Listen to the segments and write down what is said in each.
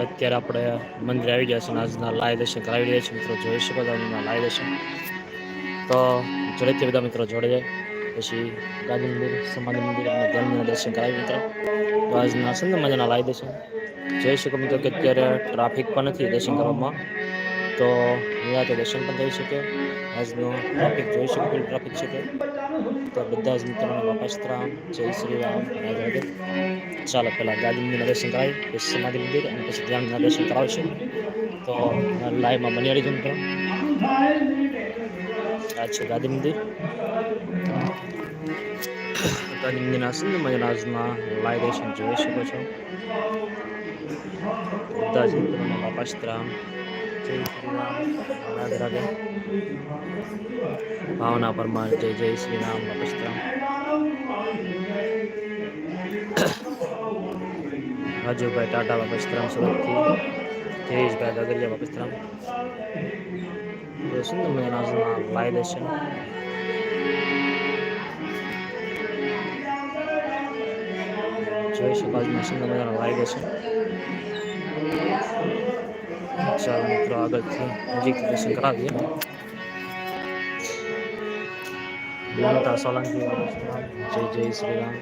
અત્યારે આપણે મંદિર આવી ગયા છે આજના લાય દર્શન કરાવી રહ્યા છીએ મિત્રો, જોઈ શકો આજના લાય દર્શન. તો જોડેથી બધા મિત્રો જોડે જાય. પછી ગાંધી મંદિર, સમાધિ મંદિર અને ધ્યાનના દર્શન કરાવી મિત્રો. તો આજના સુંદર મજાના લાય દર્શન. જોઈ શકો મિત્રો કે અત્યારે ટ્રાફિક પણ નથી દર્શન કરવામાં. તો નિરાતે દર્શન પણ થઈ શકે. આજનો ટ્રાફિક જોઈ શકો ટ્રાફિક છે તે તો બધા જ મિત્રોને બાપાસ્તરામ જય શ્રી રામ. અને રાધે ચાલો પહેલાં ગાંધી દર્શન કરાવી, પછી સમાધિ મંદિર અને પછી ધ્યાનના દર્શન કરાવશું. તો લાઈવમાં બની રહીજો મિત્રો. આ છે ગાદી મંદિર. ગાંધી મંદિરના સિંધ મજાના લાઈવ દર્શન જોઈ શકો છો. બધા જ મિત્રોને બાપાસ્તરામ જય શ્રી રામ રાધે રાધે ભાવના પરમાર જય જય શ્રી રામ બાપસ્તરામ રાજુભાઈ ટાટા બાપસ્તરામ સુરતથી જયેશભાઈ ગગરિયા બાપસ્તરામ તો સુંદર મજાના આજના લાય દર્શન જોઈ શકો આજના સુંદર મજાના લાય દર્શન ચાલો મિત્રો આગળથી નજીકથી દર્શન કરાવીએ મમતા સોલંકી જય જય શ્રી રામ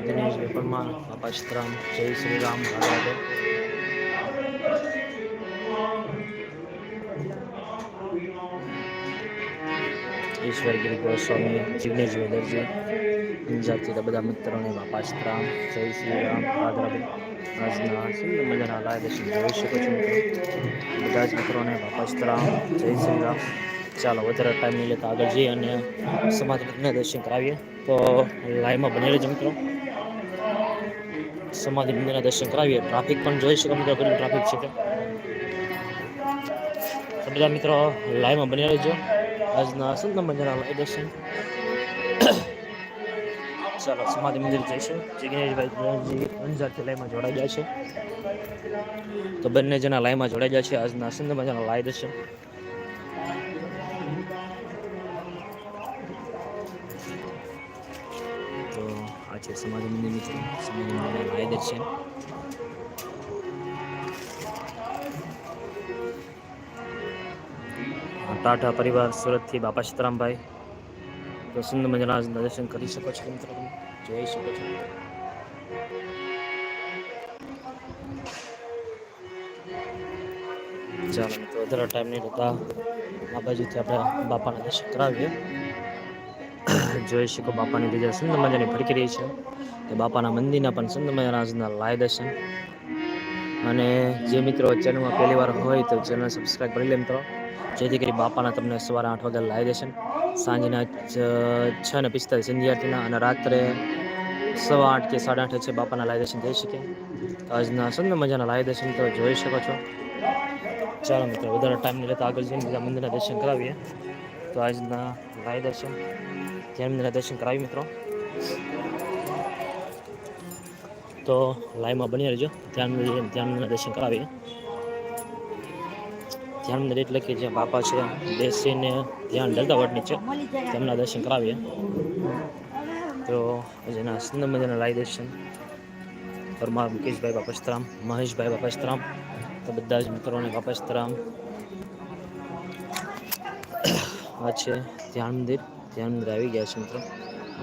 દિનેશભાઈ પરમાર બાપાશ્રામ જય શ્રી રામ રાધે ઈશ્વરગીરી ગોસ્વામી જિગ્નેશભાઈ દરજી પંજાબથી બધા મિત્રોને બાપાશ્રામ જય શ્રી રામ રાધે આજના સુંદર મજાના લાય દર્શન જોઈ શકો છો બધા જ મિત્રોને બાપાશ્રામ જય શ્રી રામ ચાલો, વધારે ટાઈમ નહીં લેતા આગળ જઈએ અને મંદિરના દર્શન કરાવીએ. તો લાઈવમાં બની જ મિત્રો. સમાધિ મંદિરના દર્શન કરાવીએ. ટ્રાફિક પણ જોઈ શકો મિત્રો, કેટલું ટ્રાફિક છે તો બધા મિત્રો લાઈવમાં બની રહેજો. આજના સુંદર મજાના દર્શન. ચાલો સમાધિ મંદિર જઈશું જિગ્નેશભાઈ અંજારથી લાઈમાં જોડાઈ ગયા છે. તો બંને જણા લાઈમાં જોડાઈ ગયા છે. આજના સિંધમાં જણા લાઈ દર્શન તો આ છે સમાધિ મંદિર મિત્રો. સમાધિ મંદિરના લાઈવ દર્શન ટાટા પરિવાર સુરતથી બાપા સીતારામભાઈ. તો સુંદર મજાના દર્શન કરી શકો છો, મિત્રો. તમે જોઈ શકો છો. ચાલો, મિત્રો, વધારે ટાઈમ નહીં રહેતા. આ બાજુથી આપણે બાપાના દર્શન કરાવીએ. જોઈ શકો બાપાની બીજા સુંદર મજાની ફરકી રહી છે. કે બાપાના મંદિરના પણ સુંદર મજાના આજના લાય દર્શન. અને જે મિત્રો ચેનલમાં પહેલી વાર હોય તો ચેનલ સબસ્ક્રાઈબ કરી લે, મિત્રો. જેથી કરી બાપાના તમને સવારે આઠ વાગે લાવી દેશે સાંજના છ ને પિસ્તાલીસ સંધ્યાર્થીના અને રાત્રે સવા આઠ કે સાડા આઠે છે બાપાના લાય દર્શન. થઈ શકે આજના સુંદર મજાના લાય દર્શન તો જોઈ શકો છો. ચાલો મિત્રો, વધારે ટાઈમ નહીં લેતા આગળ જઈને બીજા મંદિરના દર્શન કરાવીએ. તો આજના લાય દર્શન ધ્યાન મંદિરના દર્શન કરાવી મિત્રો. તો લાઈવમાં બની રહેજો. ધ્યાન ધ્યાન દર્શન કરાવીએ. ધ્યાન એટલે કે જે બાપા છે બેસીને ધ્યાન વટ નીચે તેમના દર્શન કરાવીએ. તો જેના સુંદર મજાના લાઈ દર્શન, પરમાર મુકેશભાઈ બાપસ્તરામ, મહેશભાઈ બાપસ્તરામ, તો બધા જ મિત્રોને બાપસ્તરામ. આ છે ધ્યાન મંદિર. ધ્યાન મંદિર આવી ગયા છે મિત્રો.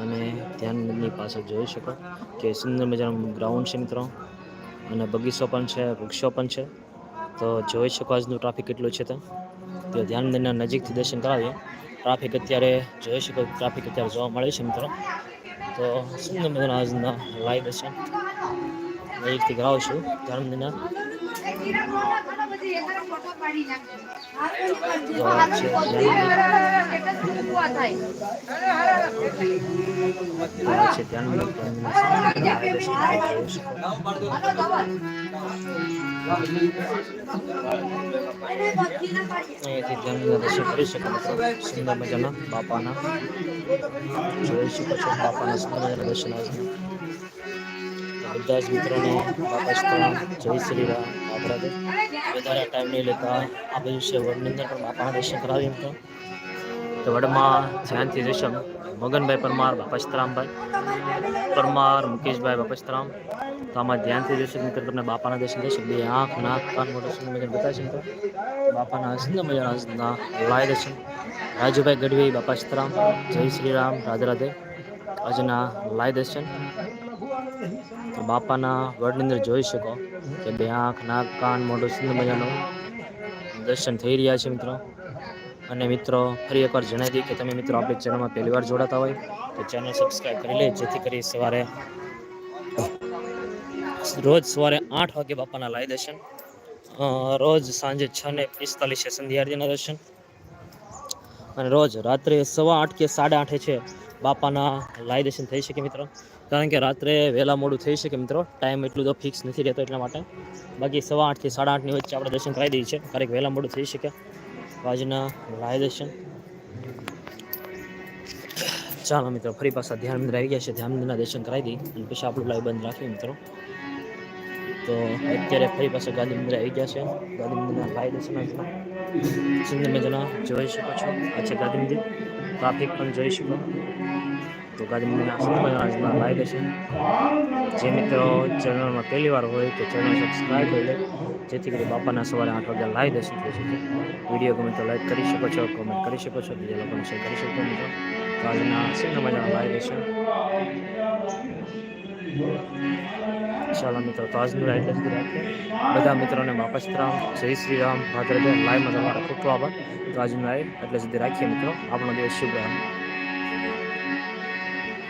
અને ધ્યાન મંદિરની પાછળ જોઈ શકો કે સુંદર મજાનું ગ્રાઉન્ડ છે મિત્રો. અને બગીચો પણ છે, વૃક્ષો પણ છે. તો જોઈ શકો આજનું ટ્રાફિક કેટલું છે તો. ધ્યાન મંદિરના નજીકથી દર્શન કરાવીએ. ટ્રાફિક અત્યારે જોઈ શકો ટ્રાફિક અત્યારે જોવા મળે છે મિત્રો. તો શું મજાના આજના લાઈવ દર્શન નજીકથી કરાવું છું ધ્યાન આ છે. અહીંયાથી ધ્યાનના દર્શન કરી શકો મિત્રો સુંદર મજાના બાપાના જોઈ શકો છો બાપાના સુંદર મજાના દર્શન આવે છે બધા જ મિત્રોને બાપા સ્તોત્રમ જય શ્રી રામ આપણા વધારે ટાઈમ નહીં લેતા આ બધું છે વડની અંદર પણ બાપાના દર્શન કરાવીએ મિત્રો તો વડમાં ધ્યાનથી જોઈશું મગનભાઈ પરમાર, બાપા સીતરામભાઈ પરમાર, મુકેશભાઈ બાપસ્તરામ તો આમાં ધ્યાનથી જોઈશું મિત્રો, તમને બાપાના દર્શન થશે. બે આંખ, નાક, કાન મોટો સુંદર મજાનું બતાવશે મિત્રો. બાપાના સુંદર મજાના લાય દર્શન રાજુભાઈ ગઢવી, બાપા સીતરામ, જય શ્રી રામ રાધે રાધે. આજના લાય દર્શન તો બાપાના વડની અંદર જોઈ શકો કે બે આંખ, નાક, કાન મોટો સુંદર મજાનું દર્શન થઈ રહ્યા છે મિત્રો. અને મિત્રો, ફરી એકવાર જણાવી દઈએ કે તમે મિત્રો આપણી ચેનલમાં પહેલી વાર જોડાતા હોય, તો ચેનલ સબસ્ક્રાઈબ કરી લે, જેથી કરી સવારે રોજ સવારે આઠ વાગે બાપાના લાય દર્શન રોજ સાંજે છ ને પિસ્તાલીસે સંધ્યા આરતીના દર્શન, અને રોજ રાત્રે સવા આઠ કે સાડા આઠે છે બાપાના લાય દર્શન થઈ શકે મિત્રો. કારણ કે રાત્રે વહેલા મોડું થઈ શકે મિત્રો, ટાઈમ એટલું તો ફિક્સ નથી રહેતો એટલા માટે. બાકી સવા આઠથી સાડા આઠની વચ્ચે આપણે દર્શન કરાવી દઈએ છીએ, ક્યારેક વહેલા મોડું થઈ શકે. આજના લાય દર્શન. ચાલો મિત્રો, ફરી પાછા ધ્યાન મંદિર આવી ગયા છે. ધ્યાન મંદિરના દર્શન કરાવી દઈ અને પછી આપણું લાઈવ બંધ રાખીએ મિત્રો. તો અત્યારે ફરી પાછા ગાંધી મંદિર આવી ગયા છે. ગાંધી મંદિરના લાઈવ દર્શન મિત્રો સુંદર મજાના જોઈ શકો છો. આ છે ગાંધી મંદિર. ટ્રાફિક પણ જોઈ શકો. તો ગાંધી સમયમાં મજાના લાઈવ દર્શન જે મિત્રો ચેનલમાં પહેલી વાર હોય તો ચેનલ સબસ્ક્રાઈબ કરી લે. જેથી કરી બાપાના સવારે આઠ વાગ્યા લાઈવ દર્શન થઈ શકે વીડિયો ગમે તો લાઈક કરી શકો છો કોમેન્ટ કરી શકો છો, બીજા લોકોને શેર કરી શકો મિત્રો તો આજના સુંદર મજાના લાઈવ છે. ચાલો મિત્રો, તો આજનું લાઈવ દર્શન રાખીએ બધા મિત્રોને વાપસ રામ. જય શ્રી રામ. ભાદરભાઈ લાઈવમાં તમારા ખૂબ ખૂબ આભાર. તો આજનું લાઈવ એટલે સુધી રાખીએ મિત્રો. આપણો દિવસ શુભ